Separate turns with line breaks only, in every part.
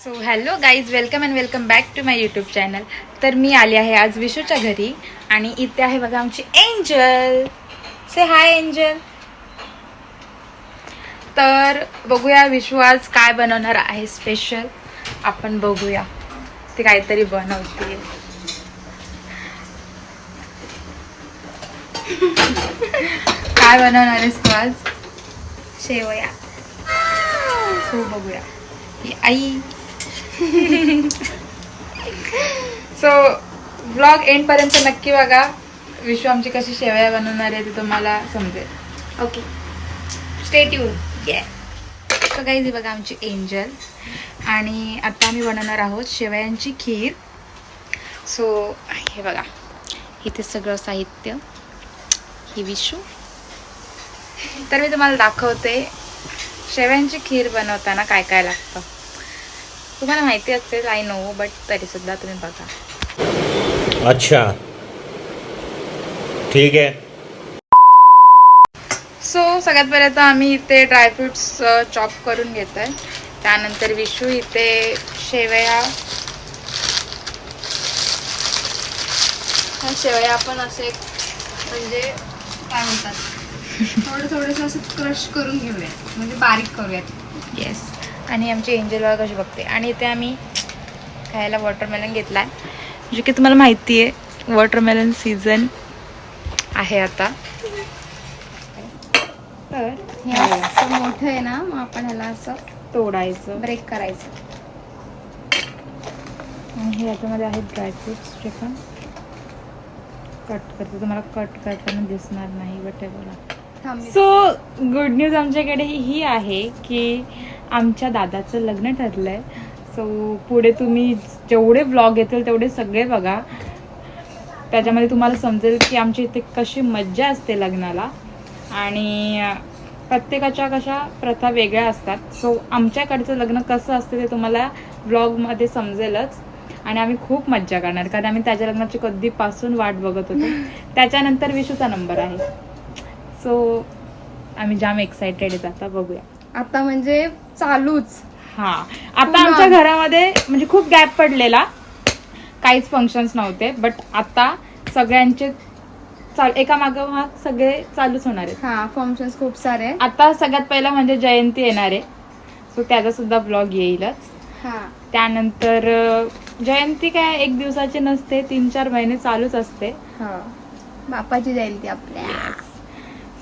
So hello guys welcome and welcome back to my YouTube channel तर मी आली आहे आज विशूच्या घरी आणि इथे आहे बघा आमची एंजल से हाय एंजल तर बघूया विशू आज काय बनवणार आहे स्पेशल आपण बघूया. ते काहीतरी बनवते. काय बनवणार आहेस तू आज? शेवया. सो बघूया. ही आई. सो ब्लॉग एंड पर्यंत नक्की बघा. विश्व आमची कशी शेवया बनवणार आहे ते तुम्हाला समजेल.
ओके स्टे ट्यून
ये सो काही बघा आमची एंजल आणि आता आम्ही बनवणार आहोत शेवयांची खीर. सो हे बघा. इथे सगळं साहित्य. ही विशू. तर मी तुम्हाला दाखवते शेवयांची खीर बनवताना काय काय लागतं. तुम्हाला माहिती असेल आय नो बट तरीसुद्धा तुम्ही बघा.
अच्छा. ठीक है
सो सगळ्यात पहिले तर आम्ही इथे ड्रायफ्रुट्स चॉप करून घेत आहे त्यानंतर विशू इथे शेवया.
शेवया आपण असे म्हणजे काय म्हणतात? थोडं थोडंसं असं क्रश करून घेऊयात. म्हणजे बारीक करूयात.
येस आणि आमची एंजल बघा कशी बघते. आणि इथे आम्ही खायला वॉटरमेलन घेतला आहे जे की तुम्हाला माहिती आहे वॉटरमेलन सीझन आहे आता. तर
हे असं मोठं आहे ना मग आपण ह्याला असं
तोडायचं.
ब्रेक करायचं.
आणि हे याच्यामध्ये आहेत ड्रायफ्रुट्स जे पण कट करते. तुम्हाला कट करताना दिसणार नाही बट हे बघा सो गुड न्यूज आमच्याकडे ही आहे की आमच्या दादाचं लग्न ठरलंय. सो पुढे तुम्ही जेवढे ब्लॉग येतील तेवढे सगळे बघा. त्याच्यामध्ये तुम्हाला समजेल की आमच्या इथे कशी मज्जा असते लग्नाला. आणि प्रत्येकाच्या कशा प्रथा वेगळ्या असतात. सो आमच्याकडचं लग्न कसं असतं ते तुम्हाला ब्लॉगमध्ये समजेलच. आणि आम्ही खूप मज्जा करणार. कारण आम्ही त्याच्या लग्नाची कधीपासून वाट बघत होतो. त्याच्यानंतर विशूचा नंबर आहे. सो आम्ही जाम एक्साइटेड आहेत. आता बघूया.
आता म्हणजे चालूच.
हा. आता आमच्या घरामध्ये म्हणजे खूप गॅप पडलेला. काहीच फंक्शन्स नव्हते बट आता सगळ्यांचे एका मागोमाग सगळे चालूच होणार आहेत.
हा फंक्शन्स खूप सारे.
आता सगळ्यात पहिला म्हणजे जयंती येणार आहे. सो त्याचा सुद्धा ब्लॉग येईलच.
हा.
त्यानंतर जयंती काय एक दिवसाची नसते तीन चार महिने चालूच असते.
हा. बापाची जयंती आपल्या.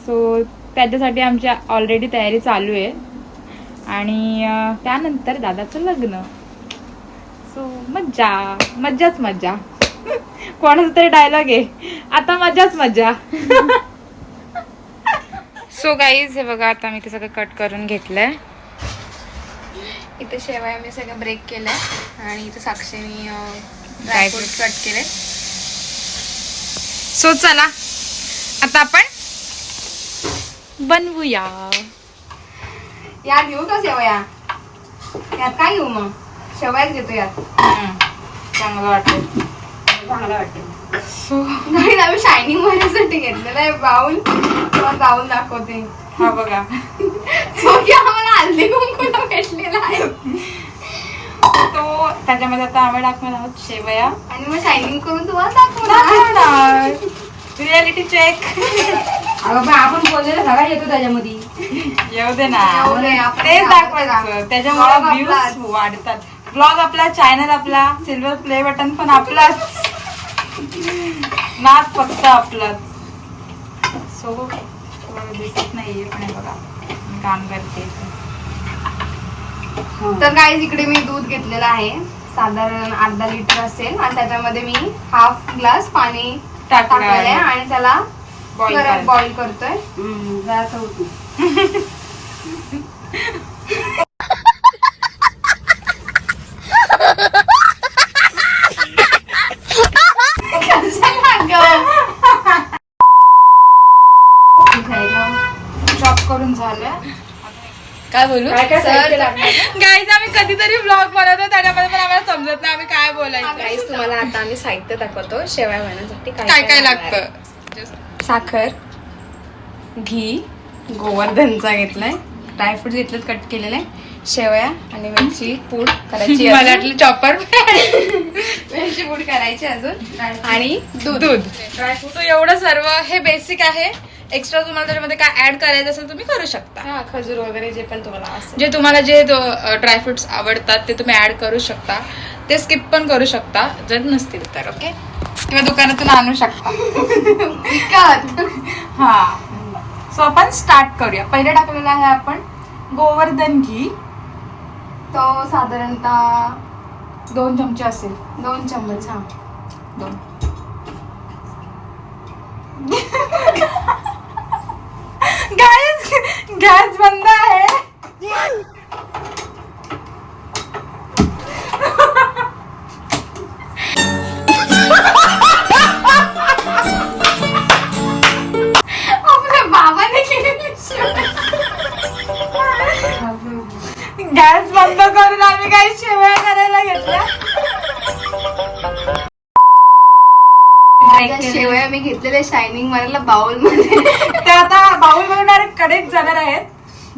सो त्याच्यासाठी आमची ऑलरेडी तयारी चालू आहे. आणि त्यानंतर दादाचं लग्न. सो मज्जा मज्जाच मज्जा. कोणाचा तरी डायलॉग आहे. आता मज्जाच मज्जा. सो गाईज हे बघा आता मी ते सगळं कट करून घेतलंय.
इथे शेवया मी सगळं ब्रेक केलंय. आणि इथे साक्षीने ड्रायफ्रूट. कट केले
सो चला आता आपण बनवूया.
यात घेऊ का शेवया? यात काय घेऊ मग? शेवयाच घेतो यात.
चांगलं वाटतं
चांगलं वाटतं नाही आम्ही शायनिंग होण्यासाठी घेतलेला आहे बाऊल गाऊन दाखवते.
हा बघा.
तो की आम्हाला हल्दी कुंकूला भेटलेला आहे.
तो त्याच्यामध्ये आता आम्ही टाकणार आहोत शेवया.
आणि मग शायनिंग करून तुम्हाला दाखवणार.
रियालिटी चेक
अगं बा, आपण बोललेलं सगळा येतो त्याच्यामध्ये.
येऊ दे ना.
येऊ दे, आपण
तेच
आपण
दाखवायचं.
Vlog
त्याच्यामुळे
आपलाच.
व्ह्यूज वाढतात. ब्लॉग आपला चॅनल आपला सिल्वर प्ले बटन पण आपलाच. नाच फक्त आपलाच. सो थोडं दिसत नाहीये पण हे बघा मी काम करते इथे.
तर काय इकडे मी दूध घेतलेलं आहे. साधारण अर्धा लिटर असेल. आणि त्याच्यामध्ये मी हाफ ग्लास पाणी
टाकलं
टाकलेलं आहे
आहे.
आणि त्याला बॉईल करतोय.
चॉप करून झालं
काय बोलू?
गाईज आम्ही कधीतरी ब्लॉग बनवतो त्याच्यामध्ये पण आम्हाला समजत नाही आम्ही काय बोलायचं.
गाईस तुम्हाला आता आम्ही साहित्य दाखवतो शेवया बनवण्यासाठी
काय काय. लागतं?
साखर घी गोवर्धनचा घेतलाय. ड्रायफ्रूट घेतलेत कट केलेले. शेवया आणि वेलची पूड करायची
मला. वाटलं चॉपर
वेलची पूड करायची अजून. आणि दूध.
दूध. सो एवढं सर्व हे बेसिक आहे. एक्स्ट्रा तुम्हाला त्याच्यामध्ये काय ऍड करायचं असेल तुम्ही करू शकता.
हा खजूर वगैरे जे पण तुम्हाला असेल
जे तुम्हाला जे ड्रायफ्रुट्स आवडतात ते तुम्ही ऍड करू शकता. ते स्किप पण करू शकता जर नसतील तर ओके किंवा दुकानातून आणू शकता.
विकत.
हा. सो आपण स्टार्ट करूया. पहिले टाकलेलं आहे आपण गोवर्धन घी.
तो साधारणतः
दोन चमचे असेल.
दोन चम्मच हा.
दोन. गॅस गॅस बंद आहे. आम्ही काही शेवया करायला घेतल्या.
शेवया मी घेतलेले शायनिंग मारायला बाउलमध्ये
ते आता बाउलमध्ये डायरेक्ट कडेच जाणार आहेत.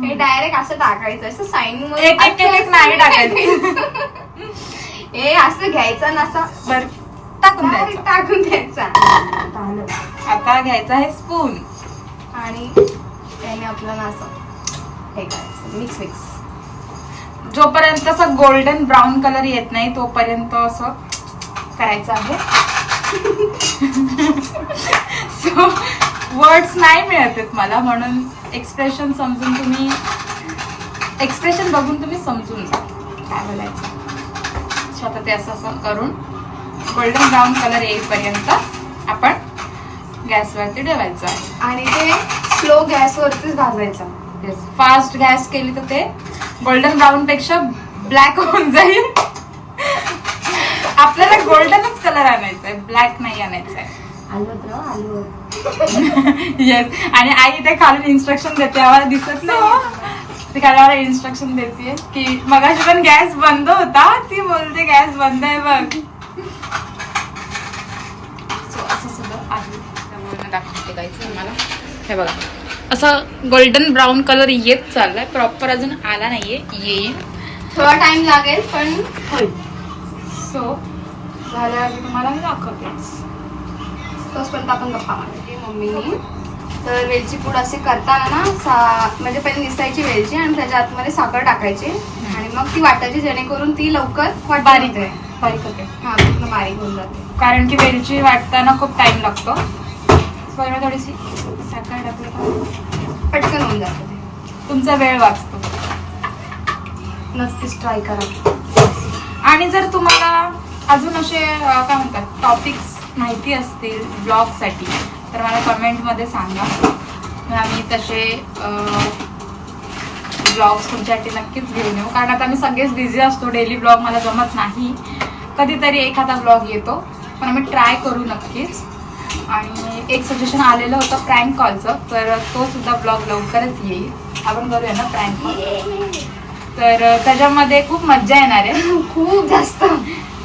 हे डायरेक्ट असं टाकायचं असं शायनिंग
एक- एक- एक- एक नाही टाकायचं.
हे असं घ्यायचं ना असं
बर टाकून द्यायचं.
टाकून द्यायचा.
आता घ्यायचा आहे स्पून
आणि त्याने आपल्याला असं हे करायचं. मिक्स मिक्स
जोपर्यंत असं गोल्डन ब्राऊन कलर येत नाही तोपर्यंत असं करायचं आहे. सो वर्ड्स नाही मिळत आहेत मला म्हणून एक्सप्रेशन समजून तुम्ही एक्सप्रेशन बघून तुम्ही समजून जा. काय बोलायचं? आता ते असं असं करून गोल्डन ब्राऊन कलर येईपर्यंत आपण गॅसवरती ठेवायचं आहे.
आणि ते स्लो गॅसवरतीच भाजायचं.
फास्ट गॅस केली तर ते गोल्डन ब्राऊन पेक्षा ब्लॅक होऊन जाईल. आपल्याला गोल्डनच कलर आणायचा आहे ब्लॅक नाही आणायचा आहे येस आणि आई ते खालून इन्स्ट्रक्शन देते आम्हाला दिसत नाही. ती खाली आम्हाला इन्स्ट्रक्शन देते की मगाशी पण गॅस बंद होता ती बोलते गॅस बंद आहे बघ. असं सगळं आहे. त्यामुळे दाखवते काही तुम्हाला. हे बघा. असं गोल्डन ब्राऊन कलर येत चाललाय. प्रॉपर अजून आला नाहीये. येईल.
थोडा टाइम लागेल पण होईल
सो तुम्हाला मी दाखवतेच
तोचपर्यंत आपण गप्पा मम्मीनी. तर वेलची पूड असे करताना ना सा म्हणजे पहिले निसायची वेलची आणि त्याच्या आतमध्ये साखर टाकायची. आणि मग ती वाटायची जेणेकरून ती लवकर वाटून
बारीक
होते.
बारीक होते.
हा बारीक होऊन जाते.
कारण की वेलची वाटताना खूप टाइम लागतो. थोडीशी? साखर टाकलं का
पटकन होऊन जातं ते.
तुमचा वेळ वाचतो.
नक्कीच ट्राय करा.
आणि जर तुम्हाला अजून असे काय म्हणतात टॉपिक्स माहिती असतील ब्लॉगसाठी तर मला कमेंटमध्ये सांगा. आम्ही तसे ब्लॉग्स तुमच्यासाठी नक्कीच घेऊन येऊ. कारण आता आम्ही सगळेच बिझी असतो डेली ब्लॉग मला जमत नाही. कधीतरी एखादा ब्लॉग येतो. पण आम्ही ट्राय करू नक्कीच. आणि एक सजेशन आलेलं होतं प्रँक कॉलचं तर तो सुद्धा ब्लॉग लवकरच येईल. आपण करूया ना प्रँक कॉल तर त्याच्यामध्ये खूप मज्जा येणार आहे.
खूप जास्त.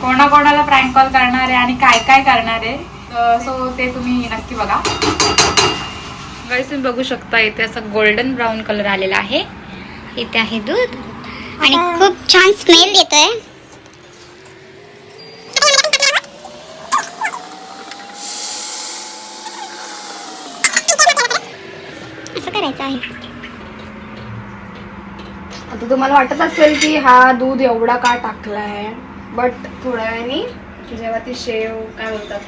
कोणाकोणाला प्रँक कॉल करणार आहे आणि काय काय करणार आहे सो ते तुम्ही नक्की बघा. गाईस तुम्ही बघू शकता इथे असं गोल्डन ब्राऊन कलर आलेला आहे.
इथे आहे दूध. आणि खूप छान स्मेल येतोय. करायचं आहे.
आता तुम्हाला वाटत असेल की हा दूध एवढा का टाकलाय? बट थोड्या वेळाने जेव्हा ती शेव काय बोलतात?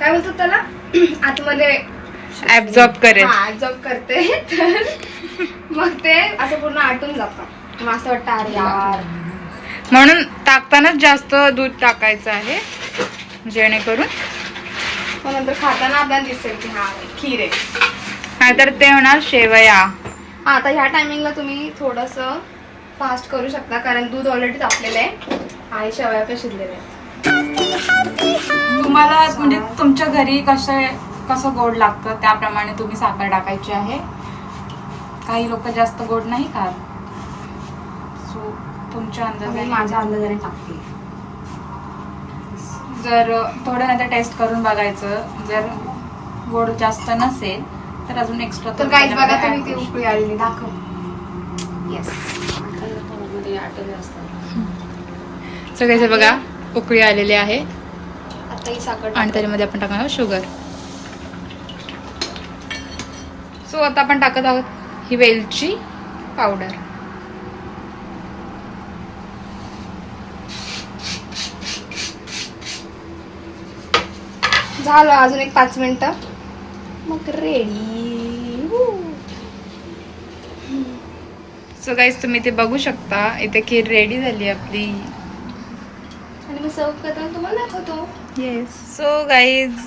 काय बोलतात त्याला? आतमध्ये
ऍब्झॉर्ब करेल.
हा absorb करते. तर मग ते असं पूर्ण आटून जातं. मग असं वाटतं अरे यार.
म्हणून टाकतानाच जास्त दूध टाकायचं आहे जेणेकरून
मग नंतर खाताना आपल्याला दिसेल की हा खीर आहे.
नाहीतर ते होणार शेवया.
हा आता ह्या टायमिंगला तुम्ही थोडस फास्ट करू शकता कारण दूध ऑलरेडी तापलेलं आहे आणि शेवया पण शिजलेल्या आहेत.
तुम्हाला म्हणजे तुमच्या घरी कसं कसं गोड लागतं त्याप्रमाणे तुम्ही साखर टाकायची आहे. काही लोक जास्त गोड नाही खात. सो तुमच्या अंदाजाने.
माझ्या अंदाजाने टाकते.
जर थोडं नंतर टेस्ट करून बघायचं. जर गोड जास्त नसेल तर अजून एक्स्ट्रा
तर काहीच बघा तुम्ही ती उकळी आलेली दाखव. येस
सो कैसे बघा उकळी आलेली आहे.
आता ही साखर
आणि. त्याच्यामध्ये आपण टाकणार आहोत शुगर सो आता आपण टाकत आहोत ही वेलची पावडर
झालं अजून एक पाच मिनिटं. मग रेडी
सो गाईज तुम्ही ते बघू शकता. इथे खीर रेडी झाली आपली.
आणि मी सर्व करताना तुम्हाला दाखवतो.
येस सो गाईज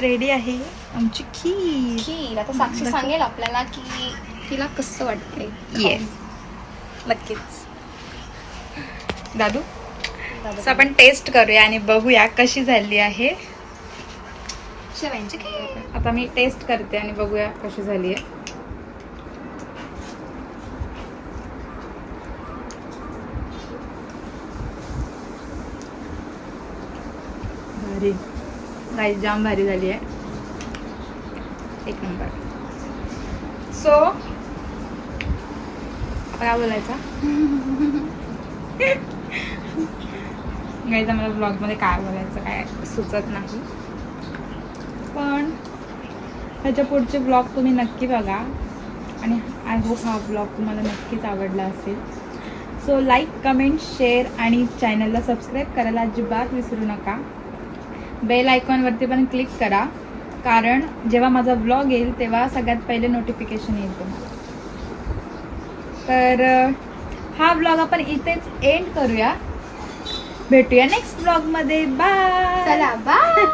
रेडी आहे आमची खीर.
खीर. आता साक्षी सांगेल आपल्याला की तिला कसं वाटतंय.
येस
नक्कीच.
दादू आपण टेस्ट करूया आणि बघूया कशी झाली आहे. आता मी टेस्ट करते आणि बघूया कशी झाली आहे भारी. गाई जाम भारी झाली आहे एक नंबर. सो काय बोलायचा? गाईज मला ब्लॉगमध्ये काय बोलायचं काय सुचत नाही. पण ह्याच्या पुढचे ब्लॉग तुम्ही नक्की बघा. आणि आय होप हा ब्लॉग तुम्हाला नक्कीच आवडला असेल. सो लाईक कमेंट शेअर आणि चॅनलला सबस्क्राईब करायला अजिबात विसरू नका. बेल आयकॉनवरती पण क्लिक करा. कारण जेव्हा माझा ब्लॉग येईल तेव्हा सगळ्यात पहिले नोटिफिकेशन येईल तुम्हाला तर हा ब्लॉग आपण इथेच एंड करूया. भेटूया नेक्स्ट ब्लॉगमध्ये बाय
चला बाय